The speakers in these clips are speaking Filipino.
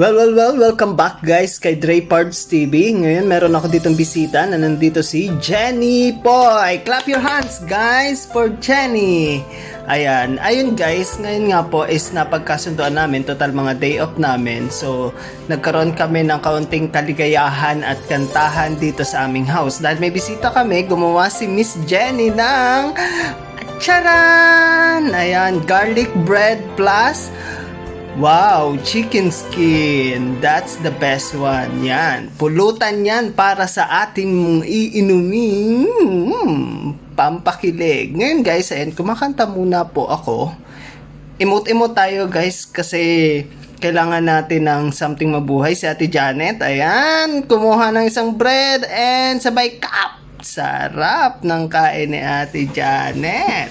Well, well, well, welcome back guys kay Dre Parts TV. Ngayon meron ako ditong bisita na nandito si Jenny Poy. Clap your hands guys for Jenny. Ayan, ayun guys, ngayon nga po is napagkasunduan namin, total mga day off namin. So, nagkaroon kami ng kaunting kaligayahan at kantahan dito sa aming house. Dahil may bisita kami, gumawa si Miss Jenny ng Charan! Ayan, garlic bread plus Wow, chicken skin. That's the best one. Yan. Pulutan yan para sa ating mong iinuming mm, pampakilig. Ngayon guys, ayan, kumakanta muna po ako. Emote-emote tayo guys kasi kailangan natin ng something mabuhay. Si Ate Janet, ayan, kumuha ng isang bread and sabay cup. Sarap ng kain ni Ate Janet.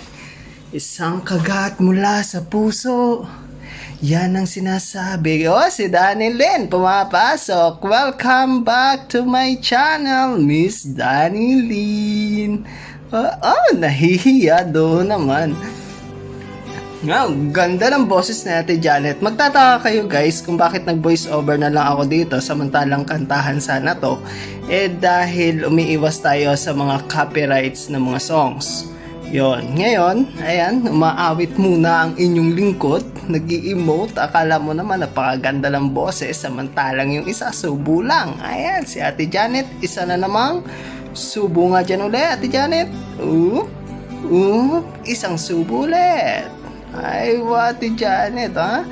Isang kagat mula sa puso. Yan ang sinasabi. Oh, si Danny Lynn pumapasok. Welcome back to my channel, Miss Danny Lynn. Oh, oh nahihiya doon naman. Nga, ganda ng boses ni Ate Janet. Magtataka kayo guys kung bakit nag-voice over na lang ako dito samantalang kantahan sana to. Eh dahil umiiwas tayo sa mga copyrights ng mga songs. Yon. Ngayon, ayan, umaawit muna ang inyong lingkod, nag emote akala mo naman napakaganda ng boses, samantalang yung isa subo. Ayan, si Ate Janet, isa na namang subo nga dyan ulit, Ate Janet. Oop, oop, isang subo ulit. Ay, Ate Janet, ha?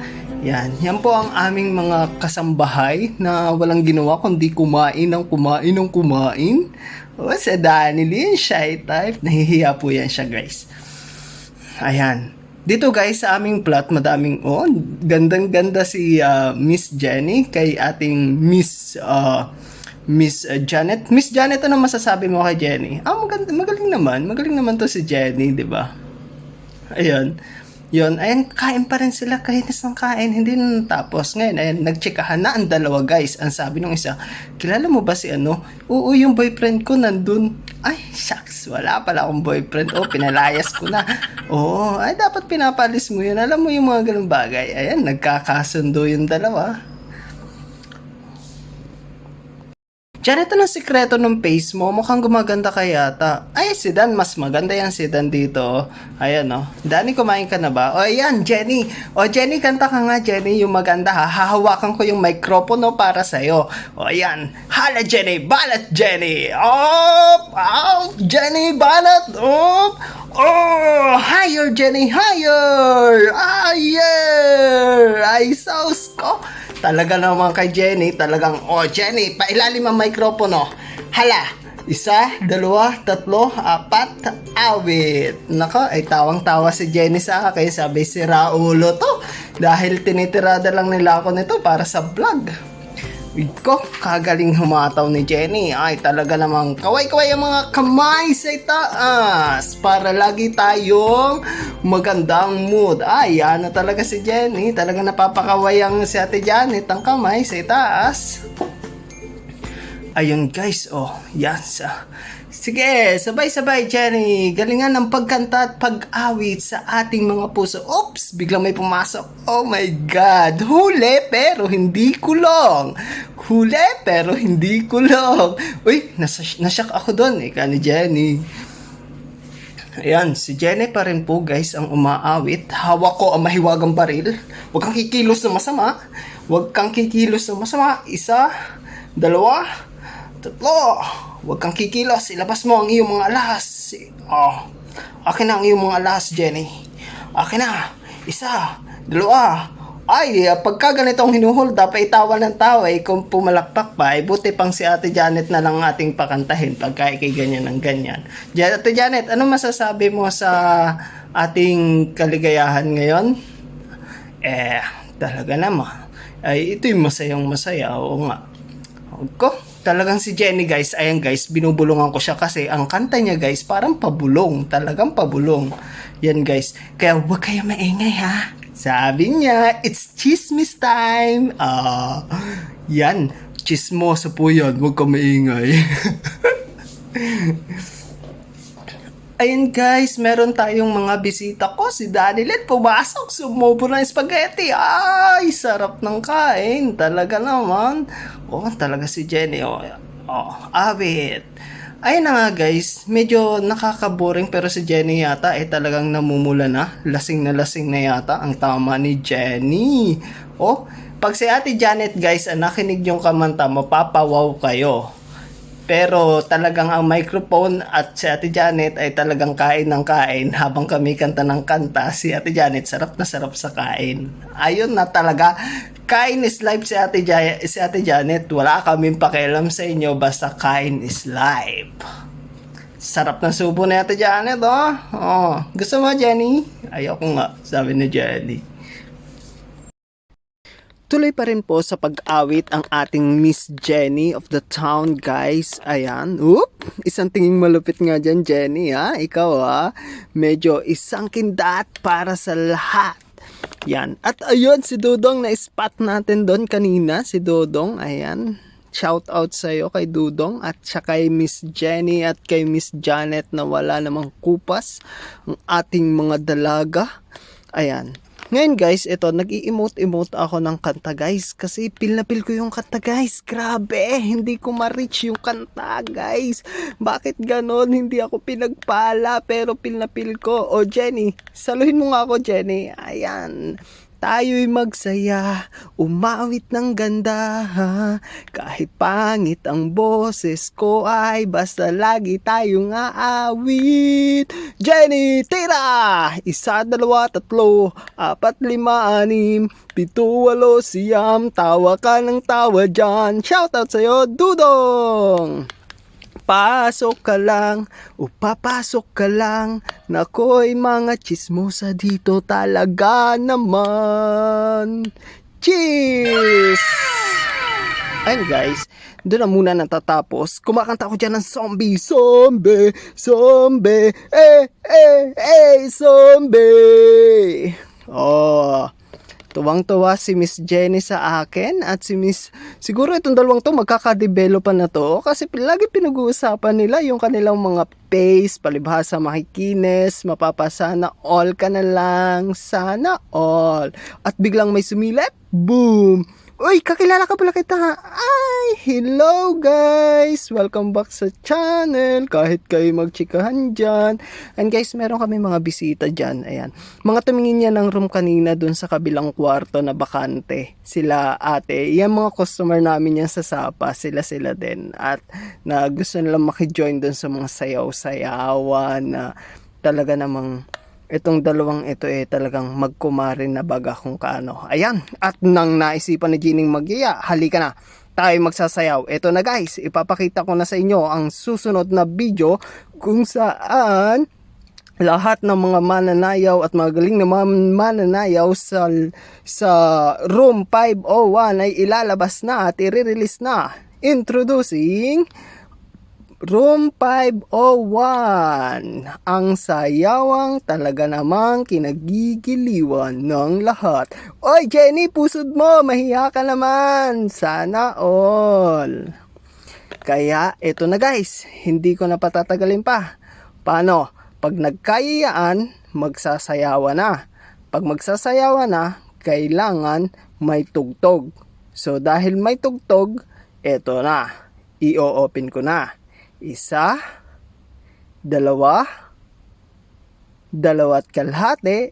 Yan, yan po ang aming mga kasambahay na walang ginawa kundi kumain ng kumain ng kumain. O, sa Danny Lynn, shy type. Nahihiya po yan siya, guys. Ayan. Dito guys, sa aming plot, madaming, oh, gandang-ganda si ah, Miss Jenny kay ating Miss, ah, Miss ah, Janet. Miss Janet, ano masasabi mo kay Jenny? Ah, maganda, magaling naman. Magaling naman to si Jenny, di ba? Ayun. Yun, ayun, kain pa rin sila, kainis ng kain, hindi na natapos. Ngayon, ayun, nagtsikahan na ang dalawa guys. Ang sabi nung isa, kilala mo ba si ano? Oo, yung boyfriend ko nandun. Ay, shucks, wala pala akong boyfriend. Oh, pinalayas ko na. Oo, ay dapat pinapalis mo yun. Alam mo yung mga ganung bagay. Ayan, nagkakasundo yung dalawa. Janet, anong sikreto ng face mo? Mukhang gumaganda ka yata. Ay, si Dan, mas maganda yan si Dan dito. Ayan, oh. Danny, kumain ka na ba? O, ayan, Jenny. O, Jenny, kanta ka nga, Jenny, yung maganda, ha? Hahawakan ko yung microphone para sa'yo. O, ayan. Hala, Jenny. Balat, Jenny. Op! Op! Jenny, balat. Op! Oh! Higher, Jenny, higher! Higher! Ay, sauce ko. Talaga naman kay Jenny, talagang, oh Jenny, pailalim ang mikropono. Hala, isa, dalawa, tatlo, apat, awit. Nako, ay tawang-tawa si Jenny sa akin. Sabi si Raulo to. Dahil tinitirada lang nila ako nito para sa vlog. Wait ko, kagaling humataw ni Jenny. Ay, talaga namang kaway-kaway ang mga kamay sa itaas para lagi tayong magandang mood. Ay, na talaga si Jenny. Talaga napapakaway ang si Ate Janet ang kamay sa itaas. Ayun guys, oh, yan sa... Sige, sabay-sabay Jenny. Galingan ng pagkanta at pag-awit sa ating mga puso. Oops, biglang may pumasok. Oh my God. Huli pero hindi kulong. Huli pero hindi kulong. Uy, nasa, nasyak ako doon. Ika ni Jenny. Ayan, si Jenny pa rin po guys ang umaawit. Hawak ko ang mahiwagang baril. Huwag kang kikilos na masama. Huwag kang kikilos na masama. Isa, dalawa, tatlo. Huwag kang kikilos. Ilabas mo ang iyong mga alas. Oh, akin na ang iyong mga alas, Jenny. Akin na. Isa, dalawa. Ay, ah, pagka ganitong hinuhold up, ay tawa ng tawa. Eh, kung pumalakpak pa, ay buti pang si Ate Janet na lang ating pakantahin pagka ikay ganyan ng ganyan. Ate Janet, ano masasabi mo sa ating kaligayahan ngayon? Eh, talaga naman. Ay, ito'y masayang masaya. Oo nga. Ko, talagang si Jenny guys, ayan guys, binubulungan ko siya kasi ang kanta niya guys, parang pabulong, talagang pabulong. Yan guys, kaya huwag kayo maingay ha. Sabi niya, it's chismis time. Ah, yan, chismoso po yan, huwag ka maingay. Ayun guys, meron tayong mga bisita ko. Si Danilet pumasok, sumubo ng spaghetti. Ay, sarap ng kain. Talaga naman. Oh, talaga si Jenny. Oh, oh awit. Ayun na nga guys, medyo nakaka-boring pero si Jenny yata ay talagang namumula na. Lasing na lasing na yata ang tama ni Jenny. Oh, pag si Ate Janet guys, ang nakinig yung kamanta, mapapawaw kayo. Pero talagang ang microphone at si Ate Janet ay talagang kain ng kain habang kami kanta ng kanta. Si Ate Janet sarap na sarap sa kain. Ayun na talaga. Kain is life si Ate, Ja- si Ate Janet. Wala kaming pakialam sa inyo basta kain is life. Sarap ng subo ni Ate Janet, oh. oh. Gusto mo, Jenny? Ayoko nga, sabi ni Jenny. Tuloy pa rin po sa pag-awit ang ating Miss Jenny of the town, guys. Ayan. Oop! Isang tinging malupit nga dyan, Jenny, ha? Ikaw, ha? Medyo isang kindat para sa lahat. Yan. At ayun, si Dudong na spot natin doon kanina. Si Dudong, ayan. Shout out sa iyo kay Dudong at siya kay Miss Jenny at kay Miss Janet na wala namang kupas ang ating mga dalaga. Ayan. Ngayon guys, ito, nag-i-emote-emote ako ng kanta guys. Kasi pil na pil ko yung kanta guys. Grabe, hindi ko ma-reach yung kanta guys. Bakit ganon? Hindi ako pinagpala pero pil na pil ko. O Jenny, saluhin mo nga ako Jenny. Ayan. Tayo'y magsaya, umawit ng ganda ha? Kahit pangit ang boses ko ay basta lagi tayong aawit Jenny, tira! Isa, dalawa, tatlo, apat, lima, anim Pito, walo, siyam, tawa ka ng tawa dyan Shoutout sa'yo, Dudong! Pasok ka lang, o papasok ka lang, nako'y mga chismosa dito talaga naman. Cheers! Ayun guys, doon na muna natatapos. Kumakanta ako dyan ng zombie, zombie, zombie, eh, eh, eh, zombie. Oh, Tuwang-tuwa si Miss Jenny sa akin at si Miss... Siguro itong dalawang to magkakadevelopan na to kasi lagi pinag-uusapan nila yung kanilang mga pace, palibhasa makikinis, mapapasana all ka na lang, sana all. At biglang may sumilip, boom! Uy, kakilala ka pala kita. Ay, hello guys! Welcome back sa channel. Kahit kayo magchikahan dyan. And guys, meron kami mga bisita dyan. Ayan. Mga tumingin niya ng room kanina dun sa kabilang kwarto na bakante. Sila ate. Yan mga customer namin yan sa Sapa. Sila sila din. At na gusto nilang makijoin dun sa mga sayaw-sayawan na talaga namang itong dalawang ito eh talagang magkumarin na baga kung kaano. Ayan, at nang naisipan ni Jining Magiya, halika na, tayo magsasayaw. Ito na guys, ipapakita ko na sa inyo ang susunod na video kung saan lahat ng mga mananayaw at mga galing na mananayaw sa, sa room 501 ay ilalabas na at i-release na. Introducing Room 501, ang sayawang talaga namang kinagigiliwan ng lahat. Oy Jenny, pusod mo, mahiya ka naman. Sana all. Kaya ito na guys, hindi ko na patatagalin pa. Paano? Pag nagkayayaan, magsasayawan na. Pag magsasayawan na, kailangan may tugtog. So dahil may tugtog, eto na. I-open ko na isa, dalawa, dalawa't kalahati,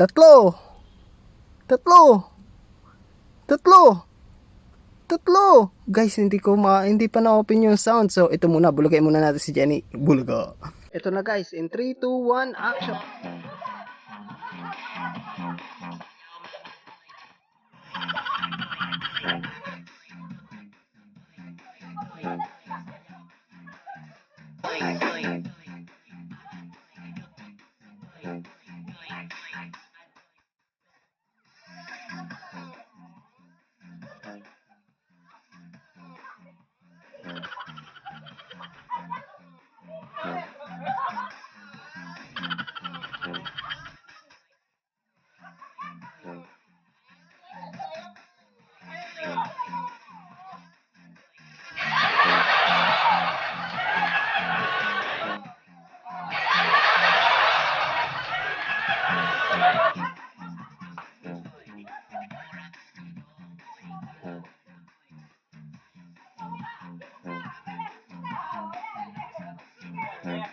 tatlo, tatlo, tatlo, tatlo. Guys, hindi ko ma, hindi pa na-open yung sound. So, ito muna, bulagay muna natin si Jenny. Bulga. Ito na guys, in 3, 2, 1, action. Thank you. and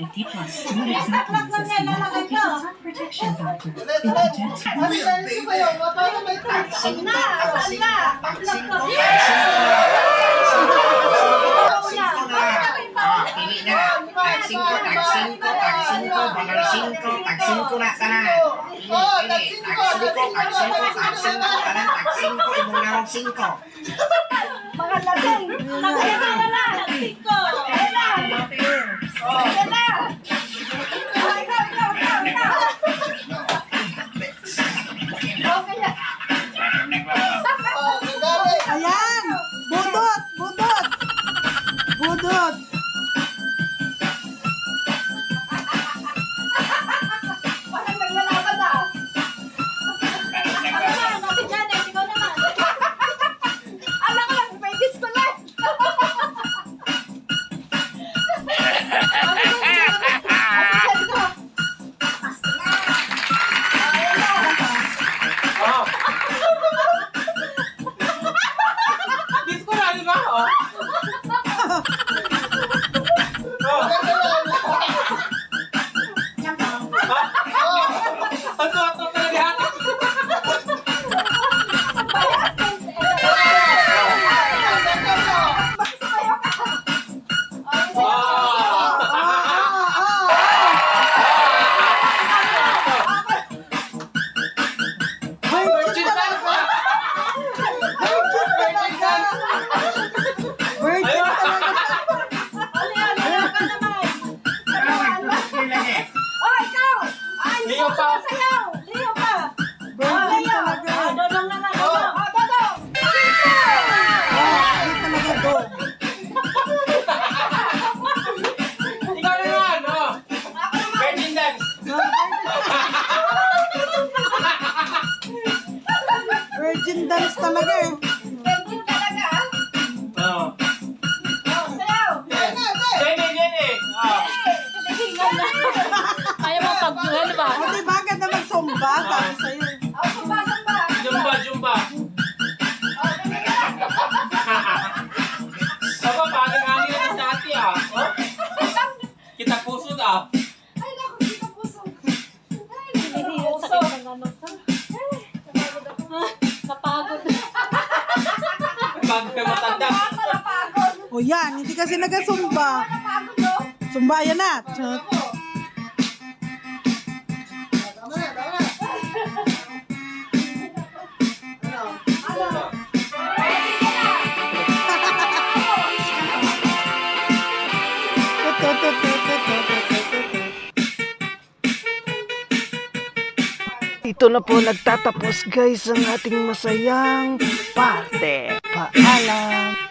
50 plus student athletes as he is a sun protection doctor. It injects Mga lasing! Tagsin na lang! Tagsin ko! Yan, hindi kasi nagasumba. Sumba yan na. Chot. Ito na po nagtatapos guys ang ating masayang parte. Paalam!